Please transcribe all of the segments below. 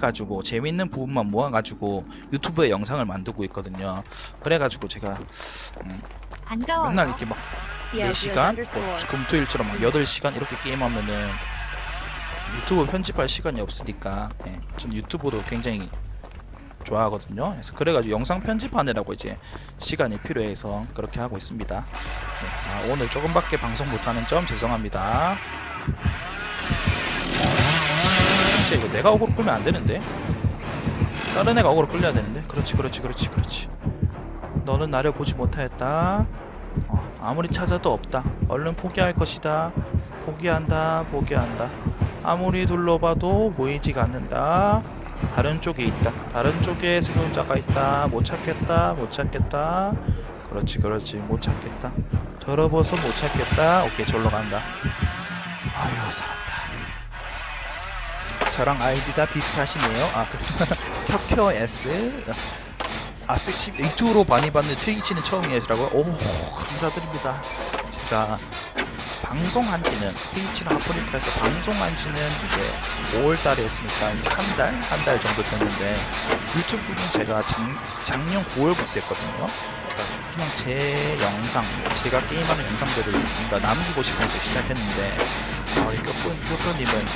가지고 재밌는 부분만 모아가지고 유튜브에 영상을 만들고 있거든요. 그래가지고 제가 반가워요. 맨날 이렇게 막 4시간, 뭐 금토일처럼 막 8시간 이렇게 게임하면은 유튜브 편집할 시간이 없으니까 예, 전 유튜브도 굉장히 좋아하거든요. 그래서 그래가지고 영상 편집하느라고 이제 시간이 필요해서 그렇게 하고 있습니다. 네, 아, 오늘 조금밖에 방송 못하는 점 죄송합니다. 사실 이거 내가 어그로 끌면 안 되는데 다른 애가 어그로 끌려야 되는데 그렇지 그렇지 그렇지 그렇지 너는 나를 보지 못하였다 어, 아무리 찾아도 없다. 얼른 포기할 것이다. 포기한다. 포기한다. 아무리 둘러봐도 보이지가 않는다. 다른 쪽에 있다. 다른 쪽에 생존자가 있다. 못 찾겠다. 못 찾겠다. 그렇지, 그렇지. 못 찾겠다. 더러워서 못 찾겠다. 오케이, 절로 간다. 아유, 살았다. 저랑 아이디가 비슷하시네요. 아, 그래. 켜켜 S. 아, 섹시 유튜브로 많이 봤는 트위치는 처음이시라고요? 오, 감사드립니다. 제가 방송한 지는 트위치랑 아프리카에서 방송한 지는 이제 5월 달에 했으니까 이제 한 달, 한 달 정도 됐는데 유튜브는 제가 작, 작년 9월부터 했거든요. 그러니까 그냥 제 영상, 제가 게임하는 영상들을 뭔가 남기고 싶어서 시작했는데 아, 이 껴꾸님은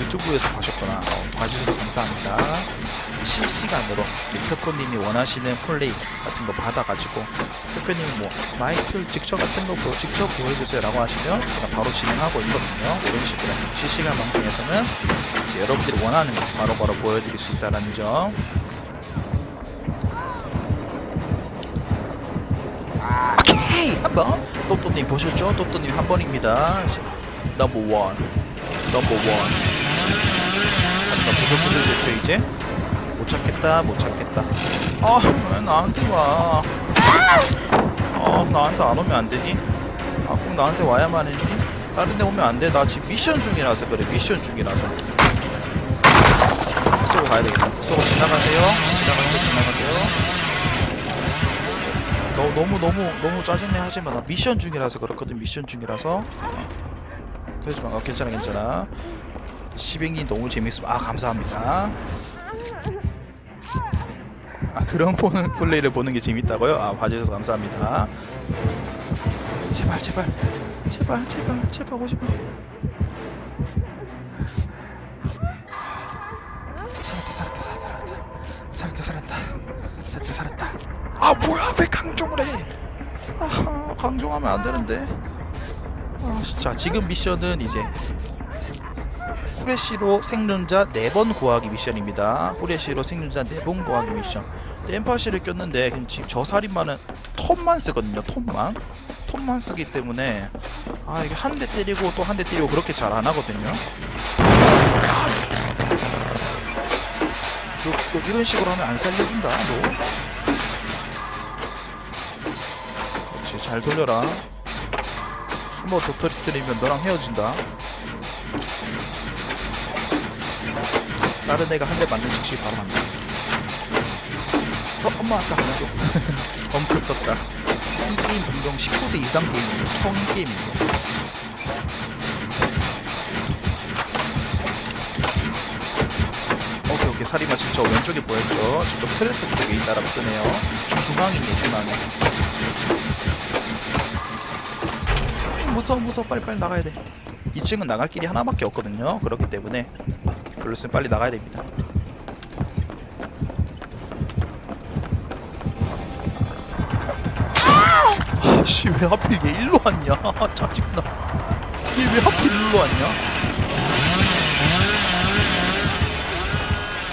유튜브에서 봐셨구나. 어, 봐주셔서 감사합니다. 실시간으로 큐커님이 원하시는 플레이 같은 거 받아가지고 큐커님이 뭐 마이크 직접 같은 거 보- 직접 보여주세요 라고 하시면 제가 바로 진행하고 있거든요. 이런 식으로 실시간 방송에서는 여러분들이 원하는 거 바로바로 보여드릴 수 있다는 점. 오케이 한번 또또님 보셨죠? 또또님 한 번입니다. 넘버 원, 넘버 원. 한번 부들부들 됐죠 이제? 못 찾겠다 못 찾겠다 아왜 나한테 와 아, 나한테 안 오면 안 되니? 아, 꼭 나한테 와야만 했니? 다른 데 오면 안 돼. 나 지금 미션 중이라서 그래. 미션 중이라서. 쏘고 가야 되겠다. 쏘고 지나가세요. 지나가세요. 지나가세요. 너, 너무, 너무, 너무 짜증내 하지 마. 나 미션 중이라서 그렇거든. 미션 중이라서. 그러지 마. 어, 괜찮아, 괜찮아. 시뱅이 너무 재밌어. 아, 감사합니다. 아 그런 보는 플레이를 보는 게 재밌다고요? 아 봐주셔서 감사합니다. 제발 제발 제발 제발 제발 오지 마. 살았다 살았다 살았다 살았다 살았다 살았다 살았다. 아 뭐야 왜 강종을 해? 아 강종하면 안 되는데. 아 진짜 지금 미션은 이제 후레쉬로 생존자 4번 구하기 미션입니다. 후레쉬로 생존자 4번 구하기 미션. 엠파시를 꼈는데 지금 저 살인마는 톱만 쓰거든요. 톱만. 톱만 쓰기 때문에 아 이게 한 대 때리고 또 한 대 때리고 그렇게 잘 안 하거든요. 아, 너, 너 이런 식으로 하면 안 살려준다. 너. 그렇지 잘 돌려라. 한 번 더 터뜨리면 너랑 헤어진다. 다른 애가 한 대 맞는 즉시 바로 간다. 어, 엄마 아까 가죠. 엄크 떴다. 이 게임 분명 19세 이상 게임이에요. 성인 게임이에요. 오케이 오케이 지금 저 왼쪽에 보였죠? 저쪽 트랙터 쪽에 있다라고 뜨네요. 중- 중앙이네 중앙에. 무서워 무서워 빨리빨리 나가야 돼. 2층은 나갈 길이 하나밖에 없거든요. 그렇기 때문에 그럴으면 빨리 나가야 됩니다. 아씨 왜 하필 얘 일로 왔냐? 짜증나. 얘왜 하필 일로 왔냐?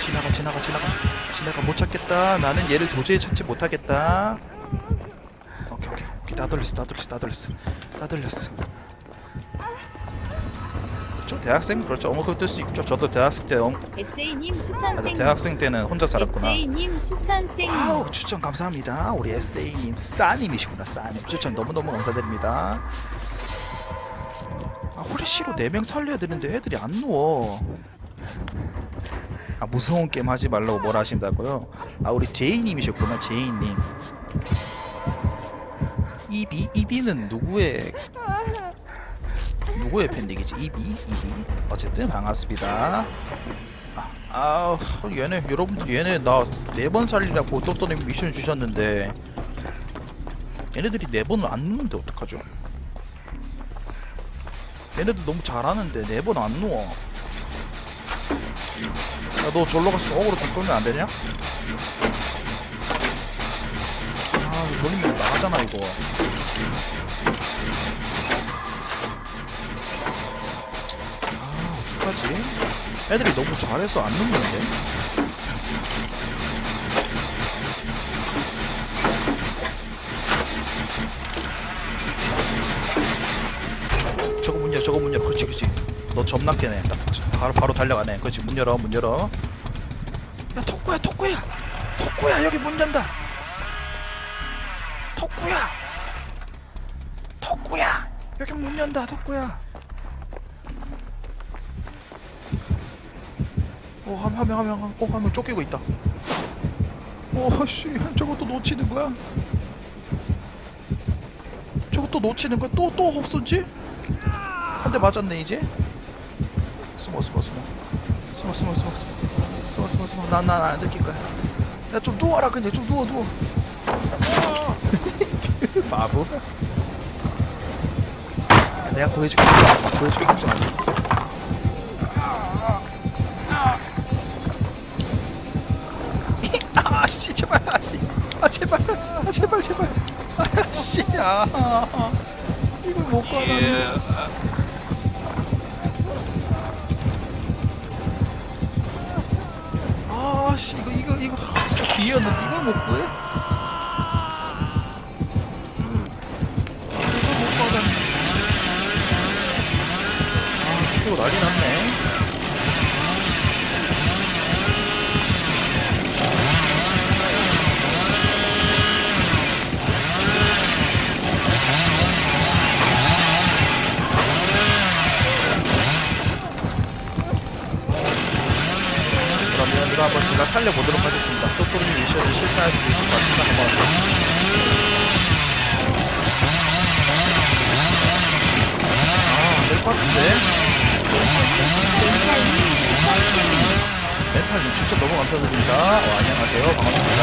지나가 지나가 지나가 지나가 못 찾겠다. 나는 얘를 도저히 찾지 못하겠다. 오케이 오케이 오케이 다 돌렸어 다 돌렸어 다 돌렸어 다 돌렸어. 그렇죠 대학생 그렇죠 어머 그거 뜰수 있죠. 저도 대학생 때 엄, 아, 추천생. 대학생 때는 혼자 살았구나. 추천생. 와우 추천 감사합니다. 우리 SA님 싸님이시구나 싸님 추천 너무 너무 감사드립니다. 아 후레쉬로 4명 살려야 되는데 애들이 안 누워. 아 무서운 게임 하지 말라고 뭐라 하신다고요? 아 우리 제이님이셨구나 제이님. 이비 이비는 누구의 누구의 팬딩이지? 이비 이비 어쨌든 반갑습니다. 아, 아 얘네 여러분들 얘네 나 네 번 살리라고 또또니 미션 주셨는데 얘네들이 네 번을 안 누는데 어떡하죠? 얘네들 너무 잘하는데 네 번 안 누워. 야너 졸러 가서 어그로 좀 끌면 안 되냐? 아 걸리면 나가잖아 이거. 아 어떡하지? 애들이 너무 잘해서 안 눕는데? 저거 문 열어 저거 문 열어 그렇지 그렇지. 너 점납게네. 딱 바로 바로 달려가네. 그렇지. 문 열어 문 열어. 야 덕구야 덕구야. 덕구야 여기 문 연다. 덕구야. 덕구야. 여기 문 연다 덕구야 오한명한명꼭 한 명 쫓기고 있다. 오씨 저것도 놓치는 거야? 저것도 놓치는 거야? 또또 없었지? 한 대 맞았네 이제? 숨어 숨어 숨어. 숨어 숨어 숨어 숨어. 숨어 숨어 숨어. 난난안 들킬 거야. 야 좀 누워라 근데. 좀 누워 누워. 바보. 야, 내가 보여줄게. 보여줄게 걱정하지 마. 아씨 제발 아씨. 아 제발 아 제발 제발. 아씨 야 이걸 못 가다니 아씨 이거 이거 이거 아, 진짜 기회였는데 이걸 못 구해? 살려보도록 하겠습니다. 또또리 미션이 실패할 수도 있을 것 같지만 한번 아 안될 것 같은데? 멘탈님 추천 너무 감사드립니다. 어, 안녕하세요. 반갑습니다.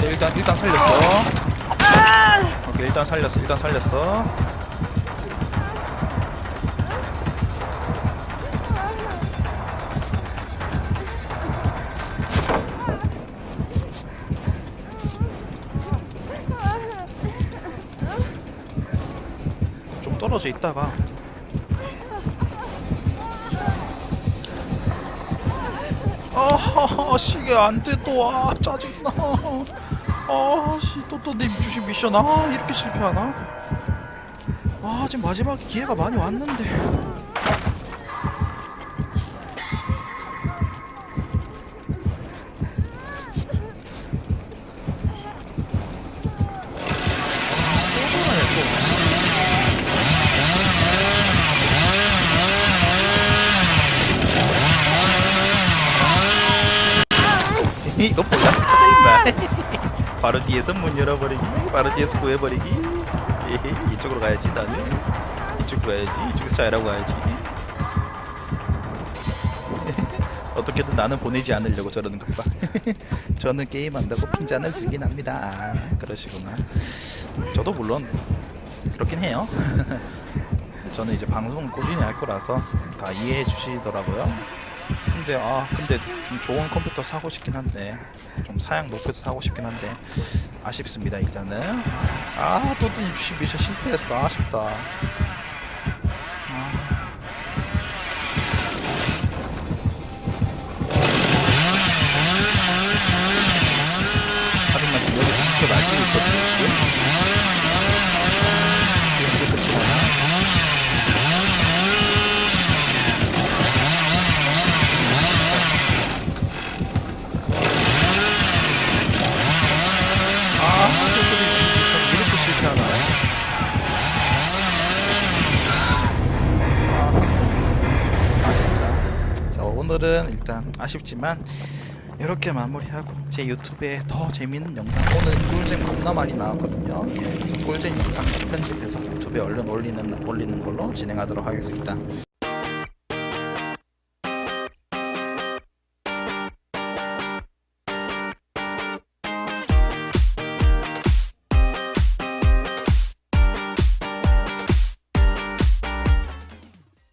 네, 일단 일단 살렸어. 오케이 일단 살렸어 일단 살렸어 좀 떨어져 있다가. 아하하 시계 안돼 또아 짜증나. 아씨 또또님 주신 미션. 아 이렇게 실패하나? 아 지금 마지막에 기회가 많이 왔는데 임마 바로 뒤에서 문 열어버리기 바로 뒤에서 구해버리기. 에헤이, 이쪽으로 가야지 나는. 이쪽 가야지 이쪽에서 자이라고 가야지. 어떻게든 나는 보내지 않으려고 저러는 것 봐 저는 게임한다고 핀잔을 들긴 합니다. 아, 그러시구나. 저도 물론 그렇긴 해요. 저는 이제 방송 꾸준히 할 거라서 다 이해해 주시더라고요 근데 아 근데 좀 좋은 컴퓨터 사고 싶긴 한데 좀 사양 높여서 사고 싶긴 한데 아쉽습니다 일단은. 아 주신 미션 실패했어. 아쉽다 오늘은 일단 아쉽지만 이렇게 마무리하고 제 유튜브에 더 재밌는 영상 오늘 꿀잼 겁나 많이 나왔거든요. 예, 그래서 꿀잼 영상 편집해서 유튜브에 얼른 올리는 올리는 걸로 진행하도록 하겠습니다.